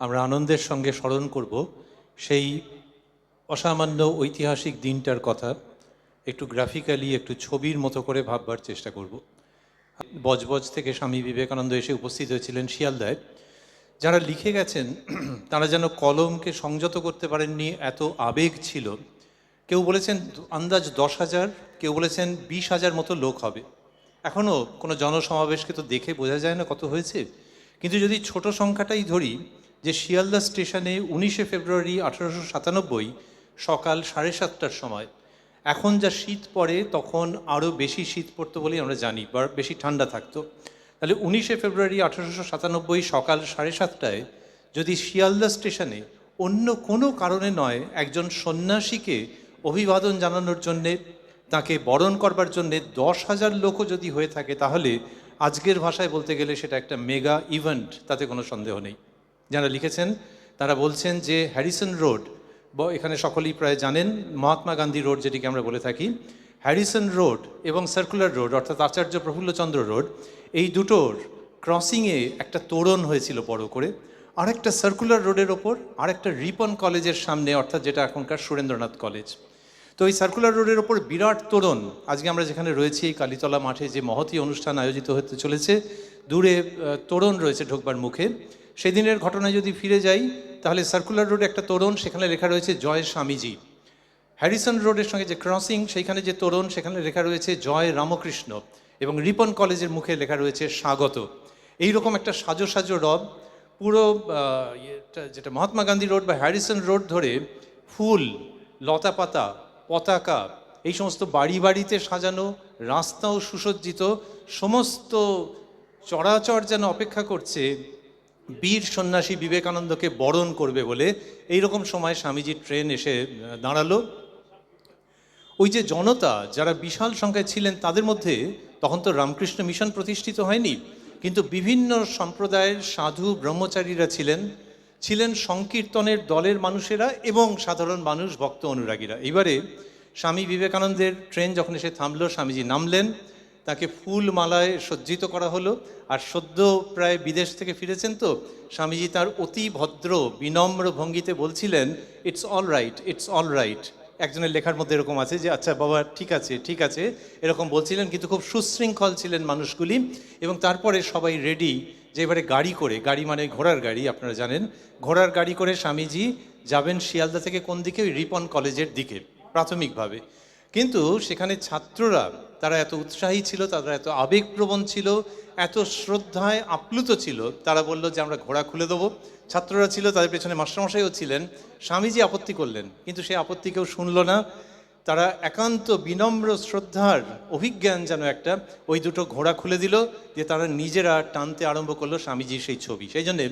আমরা আনন্দের সঙ্গে স্মরণ করব সেই অসামান্য ঐতিহাসিক দিনটার কথা, একটু গ্রাফিক্যালি একটু ছবির মতো করে ভাববার চেষ্টা করব। বজবজ থেকে স্বামী বিবেকানন্দ এসে উপস্থিত হয়েছিলেন শিয়ালদায়। যারা লিখে গেছেন, তারা যেন কলমকে সংযত করতে পারেননি, এত আবেগ ছিল। কেউ বলেছেন আন্দাজ দশ হাজার, কেউ বলেছেন বিশ হাজার মতো লোক হবে। এখনও কোনো জনসমাবেশকে তো দেখে বোঝা যায় না কত হয়েছে। কিন্তু যদি ছোট সংখ্যাটাই ধরি যে শিয়ালদা স্টেশনে উনিশে ফেব্রুয়ারি আঠারোশো সাতানব্বই সকাল সাড়ে সাতটার সময়। এখন যা শীত পড়ে তখন আরও বেশি শীত পড়তো বলেই আমরা জানি বা বেশি ঠান্ডা থাকতো। তাহলে উনিশে ফেব্রুয়ারি আঠারোশো সাতানব্বই সকাল সাড়ে সাতটায় যদি শিয়ালদা স্টেশনে অন্য কোনো কারণে নয় একজন সন্ন্যাসীকে অভিবাদন জানানোর জন্যে, তাকে বরণ করবার জন্যে দশ হাজার লোকও যদি হয়ে থাকে, তাহলে আজকের ভাষায় বলতে গেলে সেটা একটা মেগা ইভেন্ট, তাতে কোনো সন্দেহ নেই। যারা লিখেছেন, তারা বলছেন যে হ্যারিসন রোড এখানে সকলেই প্রায় জানেন, মহাত্মা গান্ধী রোড যেটিকে আমরা বলে থাকি, হ্যারিসন রোড এবং সার্কুলার রোড অর্থাৎ আচার্য প্রফুল্লচন্দ্র রোড, এই দুটোর ক্রসিংয়ে একটা তোরণ হয়েছিল বড় করে, আরেকটা সার্কুলার রোডের ওপর, আরেকটা রিপন কলেজের সামনে, অর্থাৎ যেটা এখনকার সুরেন্দ্রনাথ কলেজ। তো এই সার্কুলার রোডের ওপর বিরাট তোরণ, আজকে আমরা যেখানে রয়েছি, এই কালীতলা মাঠে যে মহতী অনুষ্ঠান আয়োজিত হতে চলেছে, দূরে তোরণ রয়েছে ঢোকবার মুখে। সেদিনের ঘটনায় যদি ফিরে যাই, তাহলে সার্কুলার রোডে একটা তোরণ, সেখানে লেখা রয়েছে, জয় স্বামীজি। হ্যারিসন রোডের সঙ্গে যে ক্রসিং সেইখানে যে তোরণ, সেখানে লেখা রয়েছে, জয় রামকৃষ্ণ। এবং রিপন কলেজের মুখে লেখা রয়েছে, স্বাগত। এই রকম একটা সাজো সাজো রব, পুরো ইয়েটা যেটা মহাত্মা গান্ধী রোড বা হ্যারিসন রোড ধরে ফুল লতাপাতা পতাকা, এই সমস্ত বাড়ি বাড়িতে সাজানো, রাস্তাও সুসজ্জিত, সমস্ত চরাচর যেন অপেক্ষা করছে বীর সন্ন্যাসী বিবেকানন্দকে বরণ করবে বলে এই রকম সময় স্বামীজির ট্রেন এসে দাঁড়াল। ওই যে জনতা যারা বিশাল সংখ্যায় ছিলেন তাদের মধ্যে তখন তো রামকৃষ্ণ মিশন প্রতিষ্ঠিত হয়নি, কিন্তু বিভিন্ন সম্প্রদায়ের সাধু ব্রহ্মচারীরা ছিলেন। ছিলেন সংকীর্তনের দলের মানুষেরা এবং সাধারণ মানুষ, ভক্ত অনুরাগীরা। এবারে স্বামী বিবেকানন্দের ট্রেন যখন এসে থামলো, স্বামীজি নামলেন। তাকে ফুল মালায় সজ্জিত করা হলো। আর সদ্য প্রায় বিদেশ থেকে ফিরেছেন তো, স্বামীজি তার অতি ভদ্র, বিনম্র ভঙ্গিতে বলছিলেন it's all right it's all right একজনের লেখার মধ্যে এরকম আছে যে আচ্ছা বাবা, ঠিক আছে ঠিক আছে। এরকম বলছিলেন, কিন্তু খুব সুশৃঙ্খল ছিলেন মানুষগুলি। এবং তারপরে সবাই রেডি যে, এবারে গাড়ি করে, গাড়ি মানে ঘোড়ার গাড়ি, আপনারা জানেন। ঘোড়ার গাড়ি করে স্বামীজি যাবেন শিয়ালদা থেকে কোন দিকে? ওই রিপন কলেজের দিকে, প্রাথমিকভাবে। কিন্তু সেখানে ছাত্ররা, তারা এত উৎসাহী ছিল, তারা এত আবেগপ্রবণ ছিল, এত শ্রদ্ধায় আপ্লুত ছিল, তারা বলল যে আমরা ঘোড়া খুলে দেবো। ছাত্ররা ছিল, তাদের পেছনে মাস্টারমশাইও ছিলেন। স্বামীজি আপত্তি করলেন, কিন্তু সেই আপত্তি কেউ শুনল না। তারা একান্ত বিনম্র শ্রদ্ধার অভিজ্ঞান যেন একটা, ওই দুটো ঘোড়া খুলে দিল যে তারা নিজেরা টানতে আরম্ভ করল স্বামীজির সেই ছবি। সেই জন্যে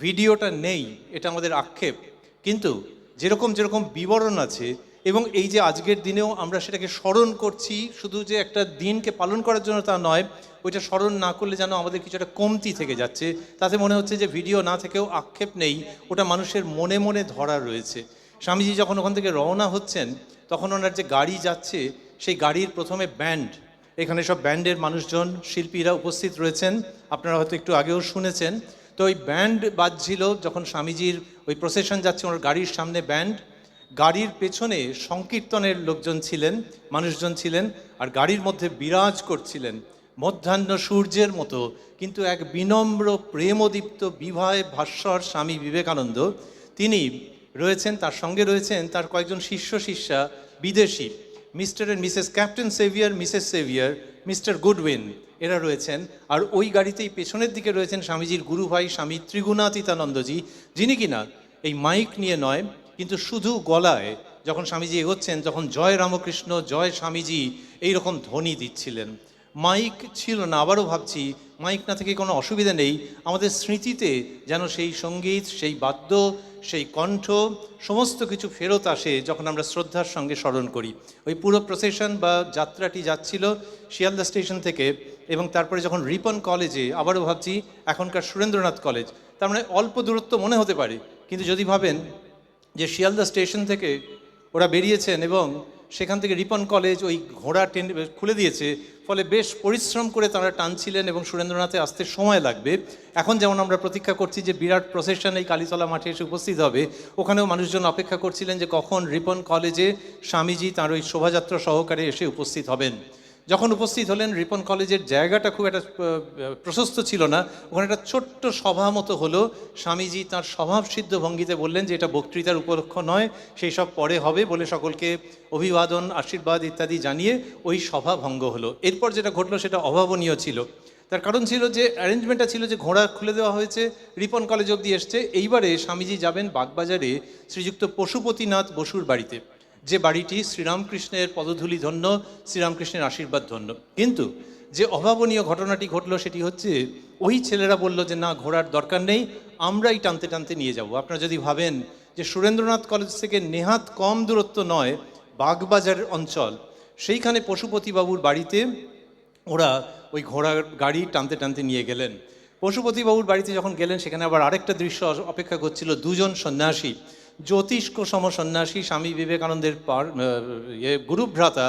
ভিডিওটা নেই, এটা আমাদের আক্ষেপ। কিন্তু যেরকম যেরকম বিবরণ আছে এবং এই যে আজকের দিনেও আমরা সেটাকে স্মরণ করছি, শুধু যে একটা দিনকে পালন করার জন্য তা নয়, ওইটা স্মরণ না করলে যেন আমাদের কিছু একটা কমতি থেকে যাচ্ছে। তাতে মনে হচ্ছে যে ভিডিও না থেকেও আক্ষেপ নেই, ওটা মানুষের মনে মনে ধরা রয়েছে। স্বামীজি যখন ওখান থেকে রওনা হচ্ছেন, তখন ওনার যে গাড়ি যাচ্ছে, সেই গাড়ির প্রথমে ব্যান্ড। এখানে সব ব্যান্ডের মানুষজন, শিল্পীরা উপস্থিত রয়েছেন। আপনারা হয়তো একটু আগেও শুনেছেন। তো ওই ব্যান্ড বাজছিল যখন স্বামীজির ওই প্রসেশন যাচ্ছে, ওনার গাড়ির সামনে ব্যান্ড। গাড়ির পেছনে সংকীর্তনের লোকজন ছিলেন, মানুষজন ছিলেন, আর গাড়ির মধ্যে বিরাজ করছিলেন, মধ্যাহ্ন সূর্যের মতো। কিন্তু এক বিনম্র, প্রেমদীপ্ত বিবাহে ভাস্বর স্বামী বিবেকানন্দ, তিনি রয়েছেন, তার সঙ্গে রয়েছেন তার কয়েকজন শিষ্য শিষ্যা, বিদেশি, Mr and Mrs Captain Sevier, Mrs Sevier, Mr Goodwin এরা রয়েছেন। আর ওই গাড়িতেই পেছনের দিকে রয়েছেন স্বামীজির গুরু ভাই স্বামী ত্রিগুণাতীতানন্দজি, যিনি কিনা এই মাইক নিয়ে নয় কিন্তু শুধু গলায়, যখন স্বামীজি এগোচ্ছেন তখন জয় রামকৃষ্ণ, জয় স্বামীজি এই রকম ধ্বনি দিচ্ছিলেন। মাইক ছিল না, আবারও ভাবছি, মাইক না থেকে কোনো অসুবিধা নেই, আমাদের স্মৃতিতে যেন সেই সংগীত, সেই বাদ্য, সেই কণ্ঠ, সমস্ত কিছু ফেরত আসে যখন আমরা শ্রদ্ধার সঙ্গে স্মরণ করি। ওই পুরো প্রসেশন বা যাত্রাটি যাচ্ছিল শিয়ালদা স্টেশন থেকে এবং তারপরে যখন রিপন কলেজে, আবারও ভাবছি, এখনকার সুরেন্দ্রনাথ কলেজ, তার মানে অল্প দূরত্ব মনে হতে পারে, কিন্তু যদি ভাবেন যে শিয়ালদা স্টেশন থেকে ওরা বেরিয়েছেন এবং সেখান থেকে রিপন কলেজ ওই ঘোড়া টেন খুলে দিয়েছে। ফলে বেশ পরিশ্রম করে তারা টানছিলেন এবং সুরেন্দ্রনাথে আসতে সময় লাগবে। এখন যেমন আমরা প্রতীক্ষা করছি যে বিরাট প্রসেশন এই কালীতলা মাঠে এসে উপস্থিত হবে, ওখানেও মানুষজন অপেক্ষা করছিলেন যে কখন রিপন কলেজে স্বামীজি তার ওই শোভাযাত্রা সহকারে এসে উপস্থিত হবেন। যখন উপস্থিত হলেন, রিপন কলেজের জায়গাটা খুব একটা প্রশস্ত ছিল না, ওখানে একটা ছোট্ট সভা মতো হলো। স্বামীজি তার স্বভাবসিদ্ধ ভঙ্গিতে বললেন যে, এটা বক্তৃতার উপলক্ষ নয়, সেই সব পরে হবে, বলে সকলকে অভিবাদন, আশীর্বাদ ইত্যাদি জানিয়ে ওই সভা ভঙ্গ হলো। এরপর যেটা ঘটলো, সেটা অভাবনীয় ছিল। তার কারণ ছিল যে, অ্যারেঞ্জমেন্টটা ছিল যে, ঘোড়া খুলে দেওয়া হয়েছে, রিপন কলেজ অবধি এসছে। এইবারে স্বামীজি যাবেন বাগবাজারে শ্রীযুক্ত পশুপতিনাথ বসুর বাড়িতে। যে বাড়িটি শ্রীরামকৃষ্ণের পদধূলি ধন্য, শ্রীরামকৃষ্ণের আশীর্বাদ ধন্য। কিন্তু যে অভাবনীয় ঘটনাটি ঘটলো সেটি হচ্ছে, ওই ছেলেরা বলল যে, না, ঘোড়ার দরকার নেই, আমরাই টানতে টানতে নিয়ে যাব। আপনারা যদি ভাবেন যে সুরেন্দ্রনাথ কলেজ থেকে নেহাত কম দূরত্ব নয় বাগবাজার অঞ্চল, সেইখানে পশুপতিবাবুর বাড়িতে ওরা ওই ঘোড়ার গাড়ি টানতে টানতে নিয়ে গেলেন। পশুপতিবাবুর বাড়িতে যখন গেলেন, সেখানে আবার আরেকটা দৃশ্য অপেক্ষা করছিল, দুজন সন্ন্যাসী। জ্যোতিষ্ক সম সন্ন্যাসী স্বামী বিবেকানন্দের পার ইয়ে গুরুভ্রাতা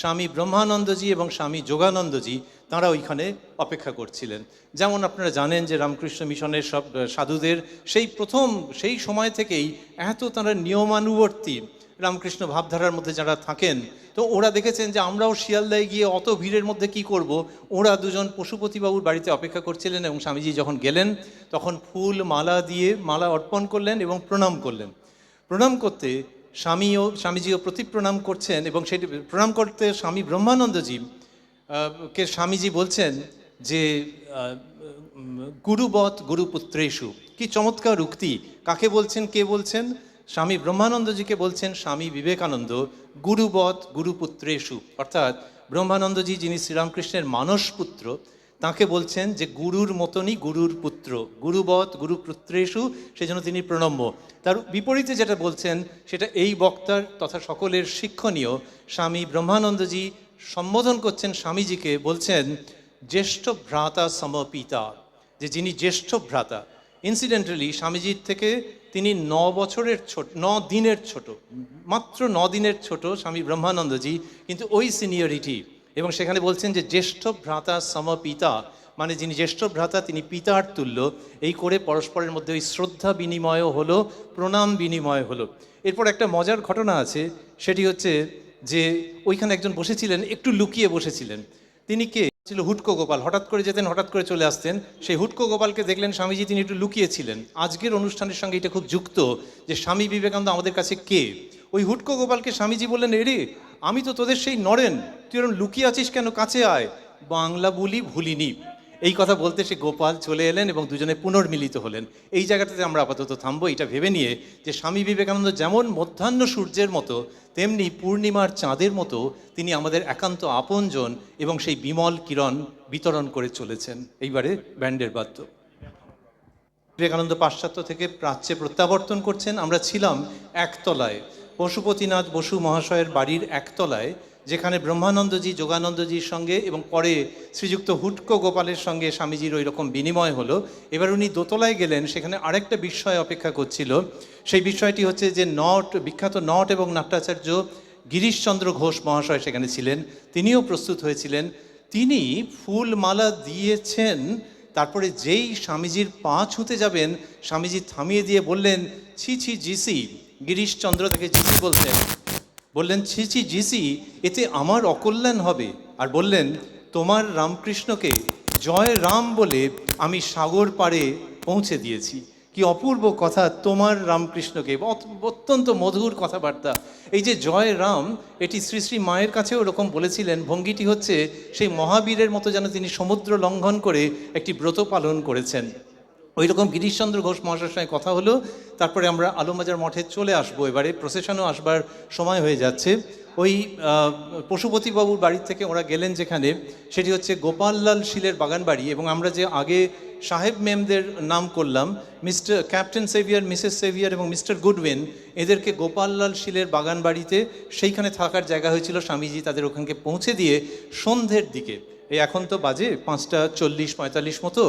স্বামী ব্রহ্মানন্দজি এবং স্বামী যোগানন্দজি, তাঁরা ওইখানে অপেক্ষা করছিলেন। যেমন আপনারা জানেন যে রামকৃষ্ণ মিশনের সব সাধুদের সেই প্রথম, সেই সময় থেকেই এত তাঁরা নিয়মানুবর্তী রামকৃষ্ণ ভাবধারার মধ্যে যারা থাকেন, তো ওরা দেখেছেন যে আমরাও শিয়ালদায় গিয়ে অত ভিড়ের মধ্যে কি করব? ওরা দুজন পশুপতিবাবুর বাড়িতে অপেক্ষা করছিলেন এবং স্বামীজি যখন গেলেন, তখন ফুল, মালা দিয়ে মালা অর্পণ করলেন এবং প্রণাম করলেন। প্রণাম করতে স্বামীও, স্বামীজিও প্রতি প্রণাম করছেন এবং সেটি প্রণাম করতে স্বামী ব্রহ্মানন্দজি কে স্বামীজি বলছেন যে গুরুবৎ গুরুপুত্রেষু, কি চমৎকার উক্তি। কাকে বলছেন, কে বলছেন? স্বামী ব্রহ্মানন্দজিকে বলছেন স্বামী বিবেকানন্দ, গুরুবৎ গুরুপুত্রেষু। অর্থাৎ ব্রহ্মানন্দজি যিনি শ্রীরামকৃষ্ণের মানস পুত্র তাকে বলছেন যে গুরুর মতনই গুরুর পুত্র, গুরুবৎ, গুরুপুত্রেষু, সেজন্য তিনি প্রণম্য। তার বিপরীতে যেটা বলছেন, সেটা এই বক্তার তথা সকলের শিক্ষণীয়। স্বামী ব্রহ্মানন্দজি সম্বোধন করছেন স্বামীজিকে, বলছেন, জ্যেষ্ঠ ভ্রাতা সমপিতা যে যিনি জ্যেষ্ঠ ভ্রাতা। ইনসিডেন্টালি স্বামীজির থেকে তিনি ন বছরের ছোট, ন দিনের ছোট, মাত্র ন দিনের ছোট স্বামী ব্রহ্মানন্দজি, কিন্তু ওই সিনিয়রিটি এবং সেখানে বলছেন যে জ্যেষ্ঠ ভ্রাতা সম পিতা মানে যিনি জ্যেষ্ঠ ভ্রাতা, তিনি পিতার তুল্য। এই করে পরস্পরের মধ্যে ওই শ্রদ্ধা বিনিময়ও হলো, প্রণাম বিনিময় হলো। এরপর একটা মজার ঘটনা আছে, সেটি হচ্ছে যে ওইখানে একজন বসেছিলেন, একটু লুকিয়ে বসেছিলেন। তিনি কে? ছিল হুটকো গোপাল। হঠাৎ করে যেতেন, হঠাৎ করে চলে আসতেন। সেই হুটকো গোপালকে দেখলেন স্বামীজি, তিনি একটু লুকিয়েছিলেন আজকের অনুষ্ঠানের সঙ্গে এটা খুব যুক্ত যে স্বামী বিবেকানন্দ আমাদের কাছে কে? ওই হুটকো গোপালকে স্বামীজি বললেন, এরে আমি তো তোদের সেই নরেন, তুই এরকম লুকিয়ে আছিস কেন? কাছে আয়। বাংলা বলি ভুলিনি। এই কথা বলতে সে গোপাল চলে এলেন এবং দুজনে পুনর্মিলিত হলেন। এই জায়গাটাতে আমরা আপাতত থামবো। এটা ভেবে নিয়ে যে স্বামী বিবেকানন্দ যেমন মধ্যাহ্ন সূর্যের মতো, তেমনি পূর্ণিমার চাঁদের মতো তিনি আমাদের একান্ত আপনজন এবং সেই বিমল কিরণ বিতরণ করে চলেছেন। এইবারে ব্যান্ডের বাদ্য। বিবেকানন্দ পাশ্চাত্য থেকে প্রাচ্যে প্রত্যাবর্তন করছেন। আমরা ছিলাম একতলায়। পশুপতিনাথ বসু মহাশয়ের বাড়ির একতলায়, যেখানে ব্রহ্মানন্দজি, যোগানন্দজির সঙ্গে এবং পরে শ্রীযুক্ত হুটকো গোপালের সঙ্গে স্বামীজির ওই রকম বিনিময় হলো। এবার উনি দোতলায় গেলেন, সেখানে আরেকটা বিস্ময় অপেক্ষা করছিল। সেই বিষয়টি হচ্ছে যে নট, বিখ্যাত নট এবং নাট্যাচার্য গিরিশচন্দ্র ঘোষ মহাশয় সেখানে ছিলেন। তিনিও প্রস্তুত হয়েছিলেন। তিনি ফুল মালা দিয়েছেন, তারপরে যেই স্বামীজির পা ছুঁতে যাবেন, স্বামীজি থামিয়ে দিয়ে বললেন, ছি ছি জিসি গিরিশচন্দ্র তাকে জিসি বলতেন বললেন, ছি ছি, জিসি, এতে আমার অকল্যাণ হবে। আর বললেন, তোমার রামকৃষ্ণকে জয় রাম বলে আমি সাগর পাড়ে পৌঁছে দিয়েছি। কি অপূর্ব কথা তোমার রামকৃষ্ণকে অত্যন্ত মধুর কথাবার্তা। এই যে জয় রাম, এটি শ্রী শ্রী মায়ের কাছেও এরকম বলেছিলেন, ভঙ্গিটি হচ্ছে সেই মহাবীরের মতো যেন তিনি সমুদ্র লঙ্ঘন করে একটি ব্রত পালন করেছেন। ওই রকম গিরিশচন্দ্র ঘোষ মহাশয়ের সঙ্গে কথা হলো। তারপরে আমরা আলমবাজার মঠে চলে আসব এবারে। প্রসেশনও আসবার সময় হয়ে যাচ্ছে। ওই পশুপতিবাবুর বাড়ি থেকে ওরা গেলেন যেখানে, সেটি হচ্ছে গোপাললাল শিলের বাগান বাড়ি এবং আমরা যে আগে সাহেব মেমদের নাম করলাম, Mr, Captain Sevier, Mrs Sevier এবং মিস্টার গুডউইন, এদেরকে গোপাললাল শিলের বাগান বাড়িতে সেইখানে থাকার জায়গা হয়েছিল স্বামীজি তাদের ওখানকে পৌঁছে দিয়ে সন্ধ্যের দিকে। এই এখন তো বাজে পাঁচটা চল্লিশ পঁয়তাল্লিশ মতো।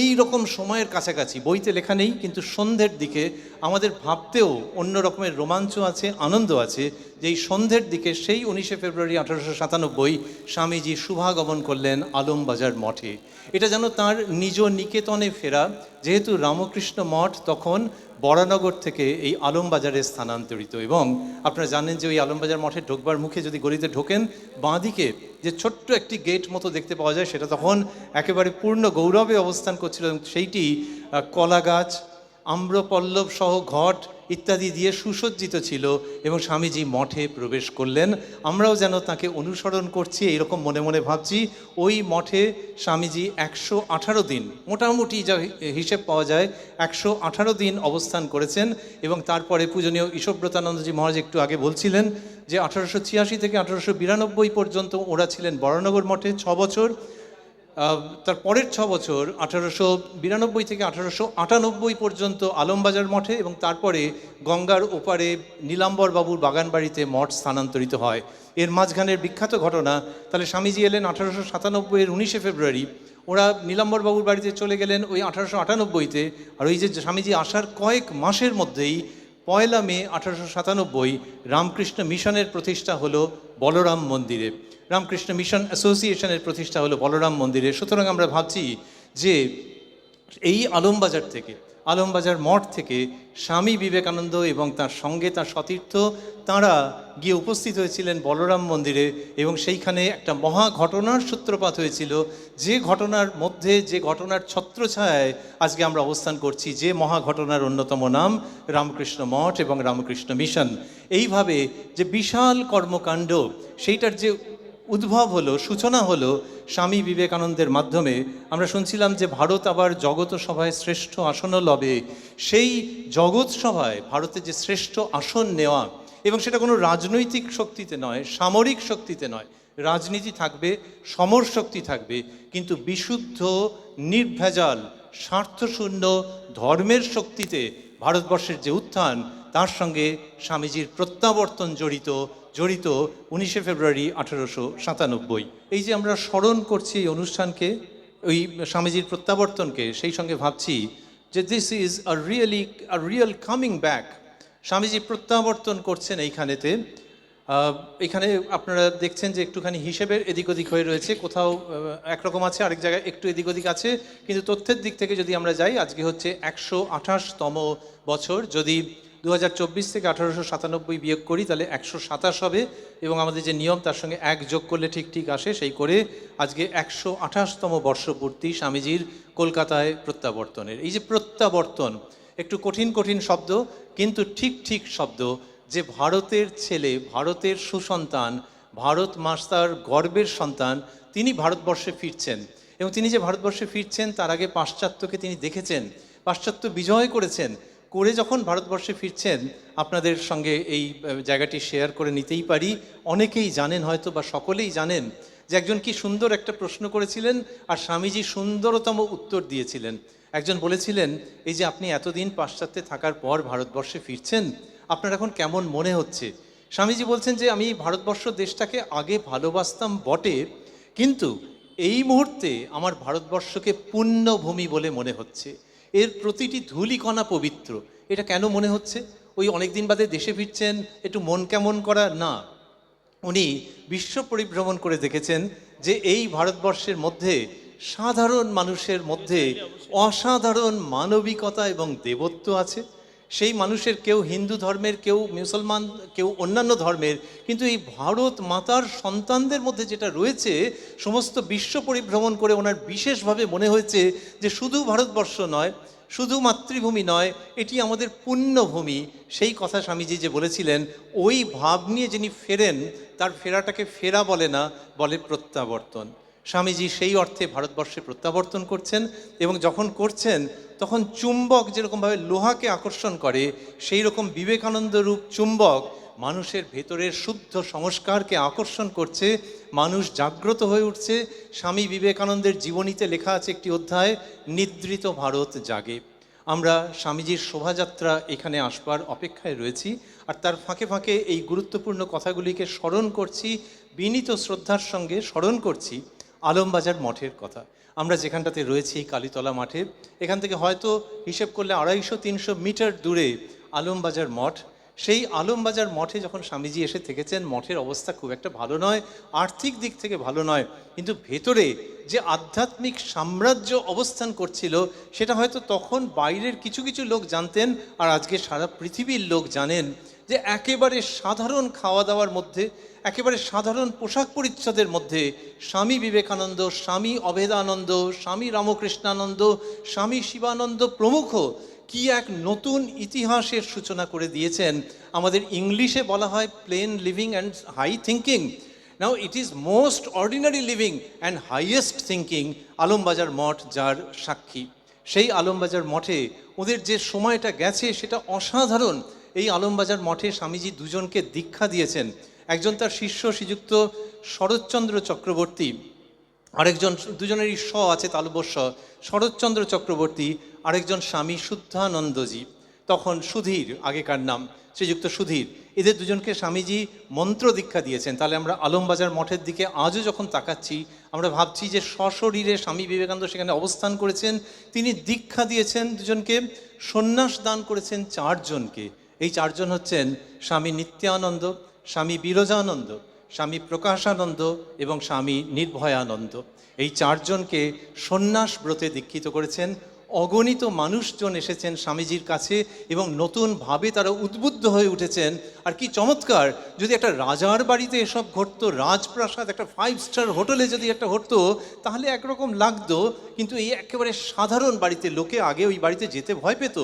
এই রকম সময়ের কাছাকাছি বইতে লেখা নেই, কিন্তু সন্ধ্যের দিকে আমাদের ভাবতেও অন্য রকমের রোমাঞ্চ আছে, আনন্দ আছে, যে এই সন্ধ্যের দিকে সেই উনিশে ফেব্রুয়ারি আঠারোশো সাতানব্বই স্বামীজি শুভাগমন করলেন আলমবাজার মঠে। এটা যেন তার নিজ নিকেতনে ফেরা, যেহেতু রামকৃষ্ণ মঠ তখন বরানগর থেকে এই আলমবাজারে স্থানান্তরিত এবং আপনারা জানেন যে ওই আলমবাজার মঠে ঢোকবার মুখে যদি গলিতে ঢোকেন, বাঁদিকে যে ছোট্ট একটি গেট মতো দেখতে পাওয়া যায়, সেটা তখন একেবারে পূর্ণ গৌরবে অবস্থান করছিল সেইটি কলা গাছ আম্রপল্লব সহ ঘট ইত্যাদি দিয়ে সুসজ্জিত ছিল এবং স্বামীজি মঠে প্রবেশ করলেন। আমরাও যেন তাকে অনুসরণ করছি, এইরকম মনে মনে ভাবছি। ওই মঠে স্বামীজি একশো আঠারো দিন, মোটামুটি যা হিসেব পাওয়া যায়, একশো আঠারো দিন অবস্থান করেছেন এবং তারপরে পূজনীয় ঈশ্বব্রতানন্দজি মহারাজ একটু আগে বলছিলেন যে, আঠারোশো ছিয়াশি থেকে আঠারোশো বিরানব্বই পর্যন্ত ওরা ছিলেন বরানগর মঠে ছ বছর। তার পরের ছ বছর আঠারোশো বিরানব্বই থেকে আঠারোশো আটানব্বই পর্যন্ত আলমবাজার মঠে এবং তারপরে গঙ্গার ওপারে নীলাম্বর বাবুর বাগানবাড়িতে মঠ স্থানান্তরিত হয়। এর মাঝখানের বিখ্যাত ঘটনা, তাহলে স্বামীজি এলেন আঠারোশো সাতানব্বইয়ের উনিশে ফেব্রুয়ারি। ওরা নীলাম্বর বাবুর বাড়িতে চলে গেলেন ওই আঠারোশো আটানব্বইতে। আর ওই যে স্বামীজি আসার কয়েক মাসের মধ্যেই পয়লা মে আঠারোশো সাতানব্বই রামকৃষ্ণ মিশনের প্রতিষ্ঠা হলো বলরাম মন্দিরে। রামকৃষ্ণ মিশন অ্যাসোসিয়েশনের প্রতিষ্ঠা হলো বলরাম মন্দিরে। সুতরাং আমরা ভাবছি যে এই আলমবাজার থেকে, আলমবাজার মঠ থেকে স্বামী বিবেকানন্দ এবং তার সঙ্গে তার সতীর্থ, তাঁরা গিয়ে উপস্থিত হয়েছিলেন বলরাম মন্দিরে এবং সেইখানে একটা মহা ঘটনার সূত্রপাত হয়েছিল। যে ঘটনার মধ্যে, যে ঘটনার ছত্রছায়ায় আজকে আমরা অবস্থান করছি, যে মহা ঘটনার অন্যতম নাম রামকৃষ্ণ মঠ এবং রামকৃষ্ণ মিশন। এইভাবে যে বিশাল কর্মকাণ্ড, সেইটার যে উদ্ভব হলো, সূচনা হলো স্বামী বিবেকানন্দের মাধ্যমে। আমরা শুনছিলাম যে ভারত আবার জগত সভায় শ্রেষ্ঠ আসনও লবে। সেই জগৎ সভায় ভারতের যে শ্রেষ্ঠ আসন নেওয়া, এবং সেটা কোনো রাজনৈতিক শক্তিতে নয়, সামরিক শক্তিতে নয়। রাজনীতি থাকবে, সমর শক্তি থাকবে, কিন্তু বিশুদ্ধ, নির্ভেজাল, স্বার্থশূন্য ধর্মের শক্তিতে ভারতবর্ষের যে উত্থান তার সঙ্গে স্বামীজির প্রত্যাবর্তন জড়িত জড়িত উনিশে ফেব্রুয়ারি আঠেরোশো সাতানব্বই। এই যে আমরা স্মরণ করছি এই অনুষ্ঠানকে, ওই স্বামীজির প্রত্যাবর্তনকে, সেই সঙ্গে ভাবছি যে this is a really a real coming back Swamiji প্রত্যাবর্তন করছেন এইখানেতে। এখানে আপনারা দেখছেন যে একটুখানি হিসেবের এদিক ওদিক হয়ে রয়েছে, কোথাও একরকম আছে, আরেক জায়গায় একটু এদিক ওদিক আছে। কিন্তু তথ্যের দিক থেকে যদি আমরা যাই, আজকে হচ্ছে একশো আঠাশতম বছর। যদি দু হাজার চব্বিশ থেকে আঠারোশো সাতানব্বই বিয়োগ করি, তাহলে একশো সাতাশ হবে। এবং আমাদের যে নিয়ম, তার সঙ্গে এক যোগ করলে ঠিক ঠিক আসে, সেই করে আজকে একশো আঠাশতম বর্ষপূর্তি স্বামীজির কলকাতায় প্রত্যাবর্তনের। এই যে প্রত্যাবর্তন, একটু কঠিন কঠিন শব্দ, কিন্তু ঠিক ঠিক শব্দ, যে ভারতের ছেলে, ভারতের সুসন্তান, ভারত মাস্তার গর্বের সন্তান, তিনি ভারতবর্ষে ফিরছেন। এবং তিনি যে ভারতবর্ষে ফিরছেন, তার আগে পাশ্চাত্যকে তিনি দেখেছেন, পাশ্চাত্য বিজয় করেছেন করে যখন ভারতবর্ষে ফিরছেন, আপনাদের সঙ্গে এই জায়গাটি শেয়ার করে নিতেই পারি। অনেকেই জানেন হয়তো বা সকলেই জানেন যে একজন কি সুন্দর একটা প্রশ্ন করেছিলেন আর স্বামীজি সুন্দরতম উত্তর দিয়েছিলেন। একজন বলেছিলেন, এই যে আপনি এতদিন পাশ্চাত্যে থাকার পর ভারতবর্ষে ফিরছেন, আপনার এখন কেমন মনে হচ্ছে? স্বামীজি বলছেন যে, আমি ভারতবর্ষ দেশটাকে আগে ভালোবাসতাম বটে, কিন্তু এই মুহূর্তে আমার ভারতবর্ষকে পুণ্যভূমি বলে মনে হচ্ছে। এর প্রতিটি ধুলিকণা পবিত্র। এটা কেন মনে হচ্ছে? ওই অনেক দিন বাদে দেশে ফিরছেন, একটু মন কেমন করা? না। উনি বিশ্ব পরিভ্রমণ করে দেখেছেন যে এই ভারতবর্ষের মধ্যে সাধারণ মানুষের মধ্যে অসাধারণ মানবিকতা এবং দেবত্ব আছে। সেই মানুষের কেউ হিন্দু ধর্মের, কেউ মুসলমান, কেউ অন্যান্য ধর্মের, কিন্তু এই ভারত মাতার সন্তানদের মধ্যে যেটা রয়েছে, সমস্ত বিশ্ব পরিভ্রমণ করে ওনার বিশেষভাবে মনে হয়েছে যে শুধু ভারতবর্ষ নয়, শুধু মাতৃভূমি নয়, এটি আমাদের পুণ্যভূমি। সেই কথা স্বামীজি যে বলেছিলেন, ওই ভাব নিয়ে যিনি ফেরেন, তার ফেরাটাকে ফেরা বলে না, বলে প্রত্যাবর্তন। স্বামীজি সেই অর্থে ভারতবর্ষে প্রত্যাবর্তন করছেন এবং যখন করছেন, তখন চুম্বক যেরকমভাবে লোহাকে আকর্ষণ করে সেই রকম বিবেকানন্দ রূপ চুম্বক মানুষের ভেতরের শুদ্ধ সংস্কারকে আকর্ষণ করছে, মানুষ জাগ্রত হয়ে উঠছে। স্বামী বিবেকানন্দের জীবনীতে লেখা আছে একটি অধ্যায়, নিদ্রিত ভারত জাগে। আমরা স্বামীজির শোভাযাত্রা এখানে আসবার অপেক্ষায় রয়েছি আর তার ফাঁকে ফাঁকে এই গুরুত্বপূর্ণ কথাগুলিকে স্মরণ করছি, বিনীত শ্রদ্ধার সঙ্গে স্মরণ করছি। আলমবাজার মঠের কথা। আমরা যেখানটাতে রয়েছি, কালীতলা মাঠে, এখান থেকে হয়তো হিসেব করলে আড়াইশো, তিনশো মিটার দূরে আলমবাজার মঠ। সেই আলমবাজার মঠে যখন স্বামীজি এসে থেকেছেন, মঠের অবস্থা খুব একটা ভালো নয়, আর্থিক দিক থেকে ভালো নয়, কিন্তু ভেতরে যে আধ্যাত্মিক সাম্রাজ্য অবস্থান করছিল, সেটা হয়তো তখন বাইরের কিছু কিছু লোক জানতেন, আর আজকে সারা পৃথিবীর লোক জানেন যে একেবারে সাধারণ খাওয়া দাওয়ার মধ্যে, একেবারে সাধারণ পোশাক পরিচ্ছদের মধ্যে স্বামী বিবেকানন্দ, স্বামী অভেদানন্দ স্বামী রামকৃষ্ণানন্দ, স্বামী শিবানন্দ প্রমুখ কি এক নতুন ইতিহাসের সূচনা করে দিয়েছেন। আমাদের ইংলিশে বলা হয় plain living and high thinking. Now it is most ordinary living and highest thinking, Alambazar Math যার সাক্ষী। সেই আলমবাজার মঠে ওদের যে সময়টা গেছে সেটা অসাধারণ। এই আলমবাজার মঠে স্বামীজি দুজনকে দীক্ষা দিয়েছেন। একজন তার শিষ্য শ্রীযুক্ত শরৎচন্দ্র চক্রবর্তী, আরেকজন দুজনেরই স আছে তালবস্য শরৎচন্দ্র চক্রবর্তী, আরেকজন স্বামী শুদ্ধানন্দজি, তখন সুধীর, আগেকার নাম, শ্রীযুক্ত সুধীর। এদের দুজনকে স্বামীজি মন্ত্র দীক্ষা দিয়েছেন। তাহলে আমরা আলমবাজার মঠের দিকে আজও যখন তাকাচ্ছি, আমরা ভাবছি যে সশরীরে স্বামী বিবেকানন্দ সেখানে অবস্থান করেছেন, তিনি দীক্ষা দিয়েছেন দুজনকে, সন্ন্যাস দান করেছেন চারজনকে। এই চারজন হচ্ছেন স্বামী নিত্যানন্দ, স্বামী বিরজানন্দ, স্বামী প্রকাশানন্দ এবং স্বামী নির্ভয়ানন্দ। এই চারজনকে সন্ন্যাস ব্রতে দীক্ষিত করেছেন। অগণিত মানুষজন এসেছেন স্বামীজির কাছে এবং নতুনভাবে তারা উদ্বুদ্ধ হয়ে উঠেছেন। আর কি চমৎকার, যদি একটা রাজার বাড়িতে এসব ঘটতো, রাজপ্রাসাদ, একটা ফাইভ স্টার হোটেলে যদি একটা ঘটতো, তাহলে একরকম লাগতো। কিন্তু এই একেবারে সাধারণ বাড়িতে, লোকে আগে ওই বাড়িতে যেতে ভয় পেত।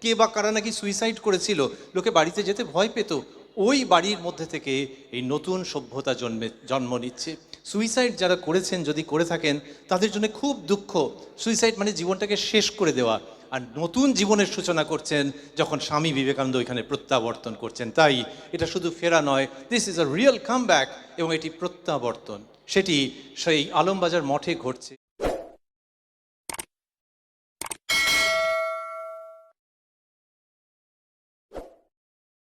কে বা কারা নাকি সুইসাইড করেছিল, লোকে বাড়িতে যেতে ভয় পেত, ওই বাড়ির মধ্যে থেকে এই নতুন সভ্যতা জন্মে, জন্ম নিচ্ছে। সুইসাইড যারা করেছেন, যদি করে থাকেন, তাদের জন্য খুব দুঃখ। সুইসাইড মানে জীবনটাকে শেষ করে দেওয়া। আর নতুন জীবনের সূচনা করছেন, যখন স্বামী বিবেকানন্দ ওইখানে প্রত্যাবর্তন করছেন। তাই এটা শুধু ফেরা নয় this is a real come back এবং এটি প্রত্যাবর্তন। সেটি সেই আলমবাজার মঠে ঘটছে।